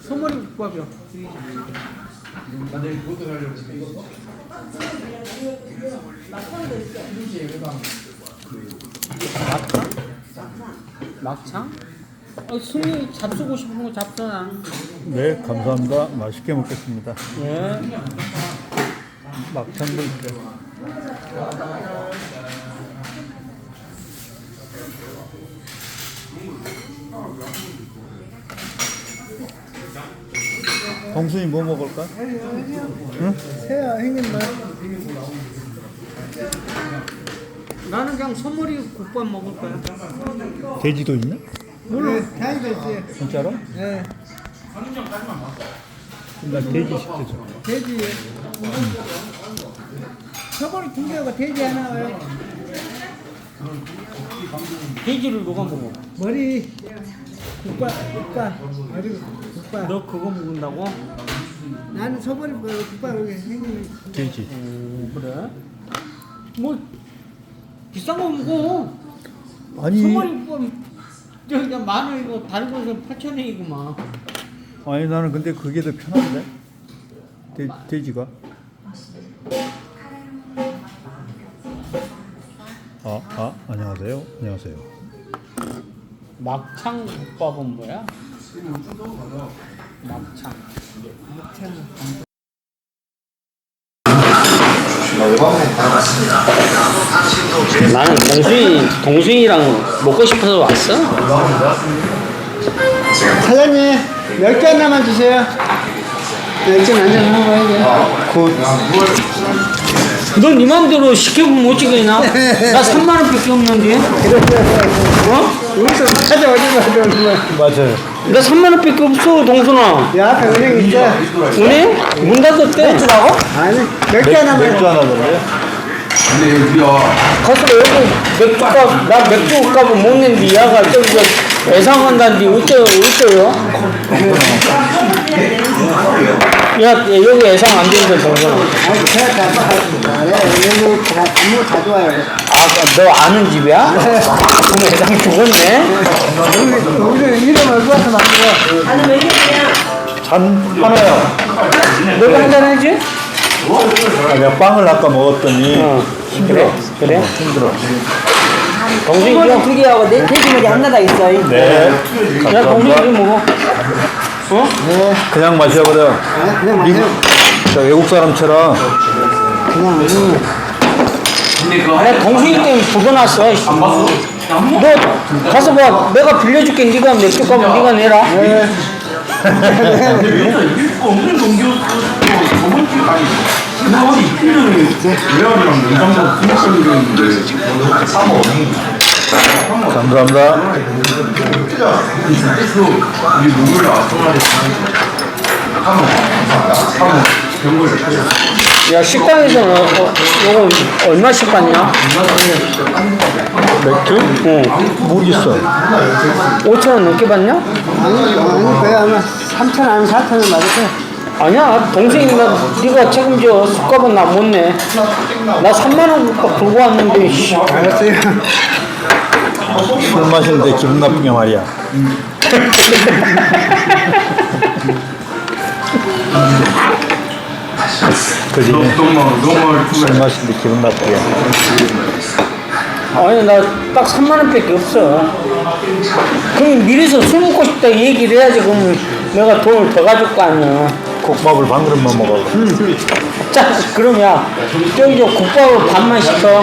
소머리 국밥이요. 막창? 막창? 어, 승리 잡수고 싶은 거 잡숴놔. 네, 감사합니다. 맛있게 먹겠습니다. 예. 막창도 있고. 동순이 뭐 먹을까? 새야 형님만 나는 그냥 소머리 국밥 먹을 거야. 돼지도 있나? 물론 다이가 있어요. 진짜로? 예, 나 돼지 시켜줘. 돼지. 저번에 두 개가 돼지 하나 와요. 돼지를 누가 먹어? 머리 국밥 국밥 머리 국밥. 너 그거 먹는다고? 나는 그 국밥 여기 형님이 돼지. 오, 그래? 뭐 비싼 거 먹어. 아니, 소머리 국밥이 저 그냥 마늘 이거 다른 곳은 8천 원이구만. 아니 나는 근데 그게 더 편한데. 돼, 돼지가. 아, 아, 안녕하세요. 안녕하세요. 막창 국밥은 뭐야? 막창. 나는 동순이 동순이랑 먹고 싶어서 왔어. 사장님 몇개 하나만 주세요. 맥주 한잔 하고 해야 넌네 맘대로 시켜보면 못 찍겠나? 나 3만 원 밖에 없는데. 어? 여기서 찾아오지 마. 맞아요. 나 3만 원 밖에 없어 동순아. 야, 앞에 은행 있어. 은행? 문 닫았대. 아니, 몇개 하나만. 맥주 하나 더래 가서 여기 맥주 값 나 맥주값은 못 낸디 야가 저기 저 예상한다는데 어쩌 어쩌요? 야 여기 예상 안 되는데 동순아. 아니, 제가 다. 네, 은행은 다, 안무 다 좋아요. 아 너 아는 집이야? 그럼 예상 죽었네. 우리, 우리 이름 알고 와서 만들어. 잔 하나요. 너가 한잔 해지? 아, 내가 빵을 아까 먹었더니 어 그래 그래. 힘들어. 동순이 좀두 개하고 내 돼지머리 하나다 있어. 네. 야 감사합니다. 좀 먹어. 어? 그냥 마셔버려. 아, 그냥 마세요. 저 외국 사람처럼 그냥, 음. 내 동순이 때문에. 이씨. 너 가서 봐. 내가 빌려줄게. 네가 맥주 값은 네가 내라. 없는 동기였고 저번 주 아니 지난번 이틀 전에 예약이랑 연장도 등록하기로 했는데 사모 감사합니다. 야 식당에서는 어, 어, 요거 얼마씩 받냐? 맥주? 응. 모르겠어. 5천 원 넘게 받냐? 아니, 아니, 거의 아마 3천 아니면 4천 원 맞을 거야. 아니야 동생이가 네가 책임져 술값은 나 못 내. 나 3만 원값 들고 왔는데 씨. 알았어요. 술 마시는데 기분 나쁘게 말이야. 그지? 너무 너무 술 마시는데 기분 나쁘게. 아니 나 딱 3만 원밖에 없어. 그럼 미리서 술 먹고 싶다 얘기를 해야지 그러면 내가 돈을 더 가질 거 아니야. 국밥을 반 그릇만 먹어. 자 그럼 야 저기 저 국밥을 반만 시켜.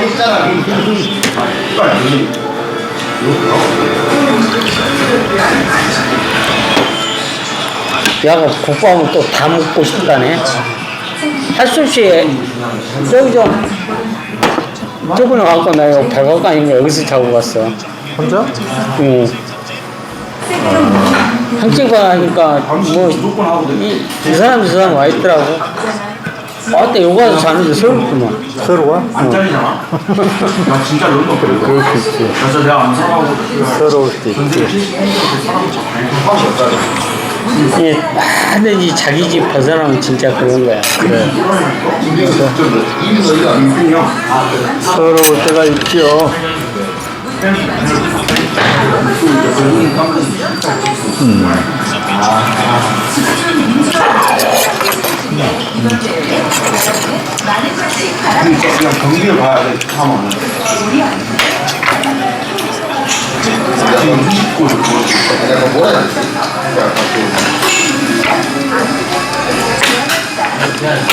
야가 국밥은 또 다 먹고 싶다네. 할수 없이 저기 저 저번에 갖고 나 이거 백악관 아닌가 여기서 자고 갔어. 혼자? 응. 한층반 하니까 뭐이 이 사람 저 사람 와 있더라고. 어때 여기 가서 자는데 서럽구만. 서로가? 안 잘리잖아 나 진짜 거 그래 그럴 수 있지. 그래서 내가 안 사가고 서러울 수도 있지. 이 완전히 자기 집 벗어나면 진짜 그런 거야. 그래. 서러울 때가 있죠. 그냥 경기를 봐야 돼. 하면. 지금 20골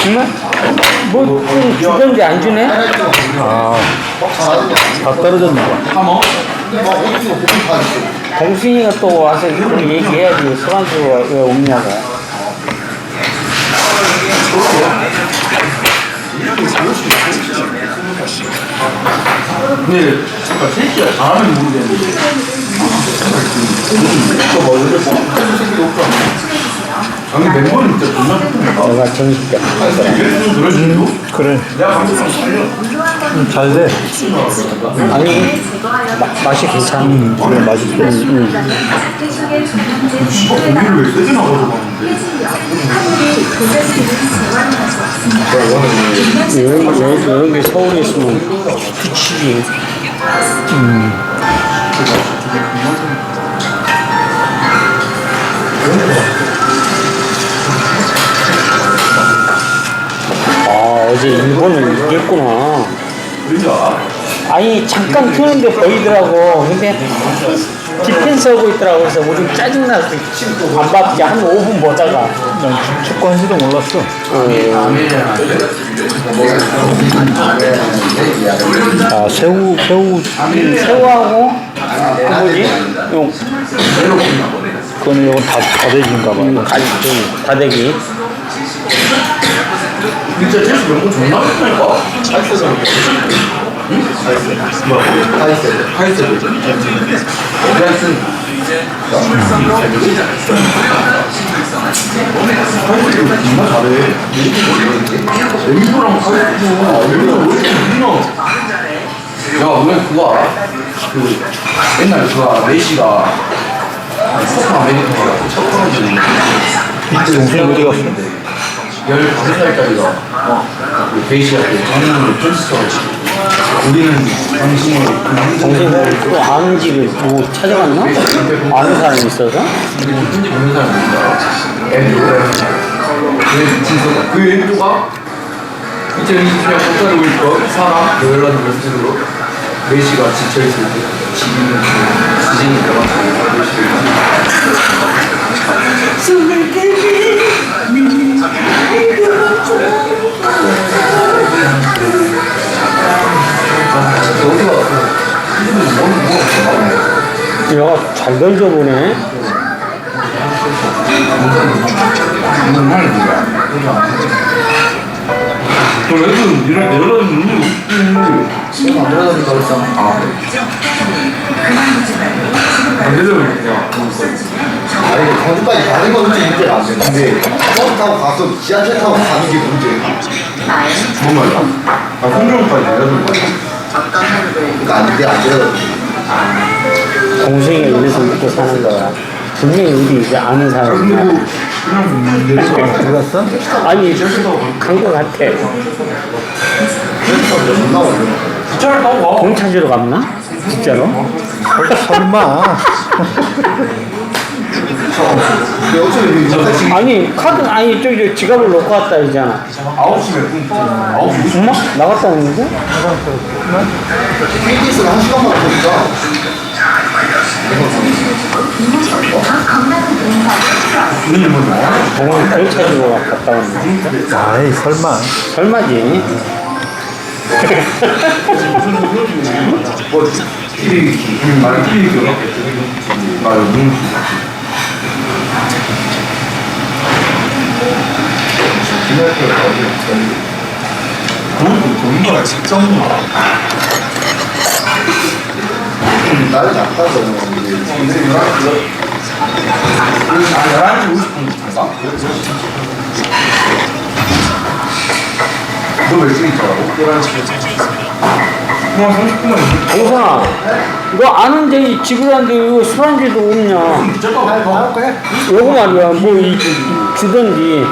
정말? 뭐좀 주던데 안 주네? 아, 다 떨어졌나 봐. 하면 동순이가 또 와서 이렇게 얘기해야지 소란수가 왜 없냐고. 근데 그러니까 셋이야 잘하면 모르겠는데. 이렇게 새끼도 없잖아 멤버는 진짜 존나 내가 정식 때. 얘를 좀 들어주고? 그래, 내가 감독님 살려 음, 잘 돼. 아니, 마, 맛이 괜찮아. 그래, 맛있게. 씨발 고기를 왜 세게 나가져가는데 이런, 이런, 이런 게 서울에 있으면 미치지. 아, 어제 일본을 이겼구나. 아니, 잠깐 튀는데 보이더라고. 근데 디펜스 하고 있더라고. 그래서 우리 짜증나서 안 받게 한 5분 보다가. 난 축구한지도 몰랐어. 아, 새우, 새우, 새우하고, 그 뭐지? 요, 그거는 이건 다, 다대기인가 봐. 가지, 다대기. 진짜 제수 명분 존나 좋다니까 하이세드 응? 하이세드 뭐야 하이세드 하이세드 하이세드 하이세드 존나 잘해 엠비도랑 하이세드 엠비도 왜 이렇게 야 우리 그거 알아? 그 옛날 그거 메시가 코파 아메리카가 첫 번째. 이때 동생이 어디 갔어? 15살짜리가 어, 그 베이시가 그 장난으로 쫀스터 우리는 당신을 동생을 또 아는 집을 뭐 찾아갔나? 아는 사람이 있어서? 우리 현지 보는 사람 누구야? 앤드루 그그 앤드루가 2020년 꽃다리 올거 사람 여열라는 메시지로 메시가 지쳐있을 때 지금은 그 지진이 들어가서 메시를. 어디가 얘 가잘 던져보네. 정말 뭐야? 그 애들 이런 내려다니는 눈이 없지. 안 내려다닌다 그랬잖아. 아, 그래. 안 내려다니냐. 아니 근데 광주까지 가는 건 솔직히 문제가 안 되는데 버스 타고 가서 지하철 타고 가는 게 문제야 정말이야? 아, 홍정까지 내려다니는 거야. 그러니까 안 돼, 안 돼요 동생이 이래서 먹고 사는 거야. 분명히 우리 이제 아는 사람이야. 어디 갔어? 아니, 간거 같아. 기차를 타고 와. 공 찾으러 갔나? 진짜로? 설마. 근데 어차피 이제 지금 아니, 카드, 아니, 저기 저 지갑을 놓고 왔다 이잖아. 9시 몇 분? 9시 50분? 엄마? 나갔다는데? KBS는 한 시간만 뭐 나와? 공을 별 찾으러 갔다 왔는데. 아이, 설마. 설마지. 뭐, TV, 음, 말은 TV 기억 아, 눈. 그것도 정말 직장인 나를 약하서 이제 아, 11시 50분인가? 너몇 시에 있더라고? 11시 그냥 30분만 동선아, 너 아는 데 하는데 이거 술안주도 없냐? 미쳤다고 할 거야? 요거 말이야, 뭐, 이, 주던지.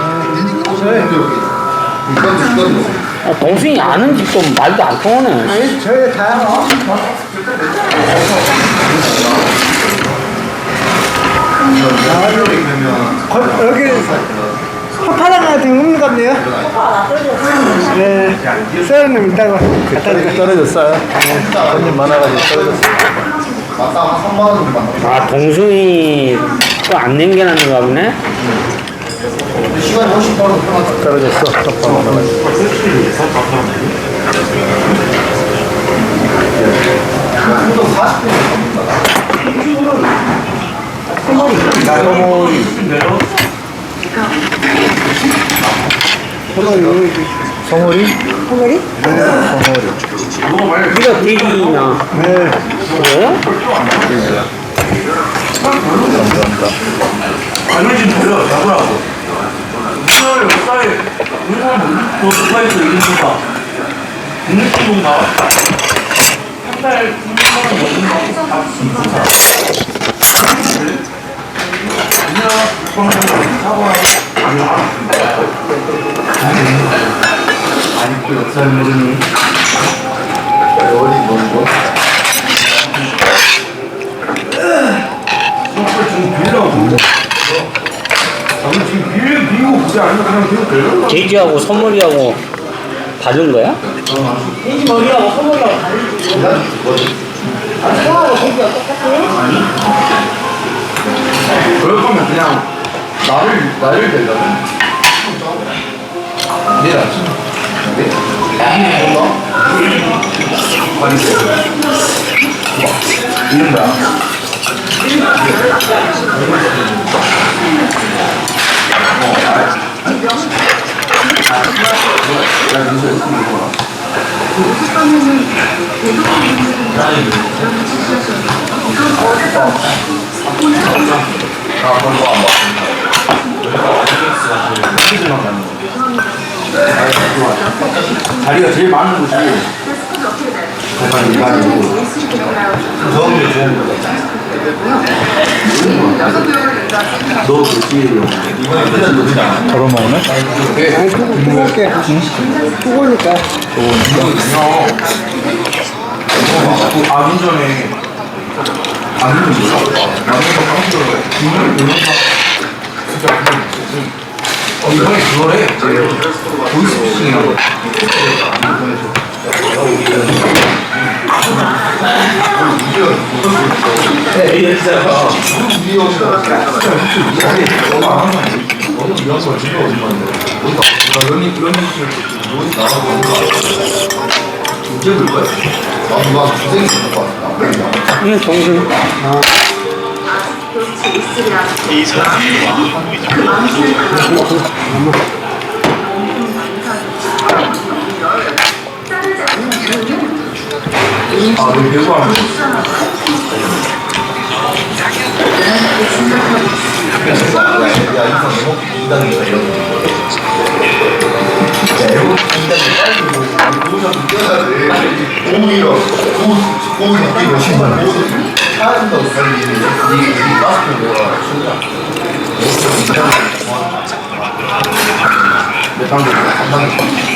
이건 이건 아, 동생이 아는 집도 말도 안 통하네. 아니 저희 다 알아. 거- 여기 파파랑 같은 없는 것 같네요. 네, 썰는 있다고 갖다 드려. 떨어졌어요. 손님 많아가지고 떨어졌어. 맞다 한 3만 원 정도 받나? 아 동순이 또 안 남겨놨는가 보네 근데 시간이 훨씬 편하다. 떨어졌어. 많아가지고. 또 40분 성월이? 홍어리? 네가 돼지나 네. 그래? 아니 좀 버려 잡으라고 우리 사람 더 스파이스 이런 거가 국립공동가? 한달 3만 원 넘는 거 다 진짜. 우리나라 국방장관 사과 아니 그 역사를 모르니 그게 아니라 그냥 빌고 되는 돼지하고 선물이하고 받은 거야? 그럴 거면 그냥 나를 나를 대려면 내일 아침 네? 몰라 거야 아 그런 거안 봐. 자리가 제일 많은 곳이 약간 일반이고 저음이 거다. 너 노리잖아. 저런 먹네? 아니. 그 아민전에 아민전 뭐야? 아민전 깜짝이야 이번에 변호사 진짜 어 이번에 그거래 보이스피싱이라고 네, 진짜가 연이 연이 언제 볼 거야? 나도 나 고생이 있을 것 같아. 응동순 아, 너무. 야,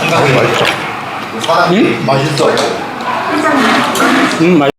이거 맛있어. 사장님 맛있어. 응 맛.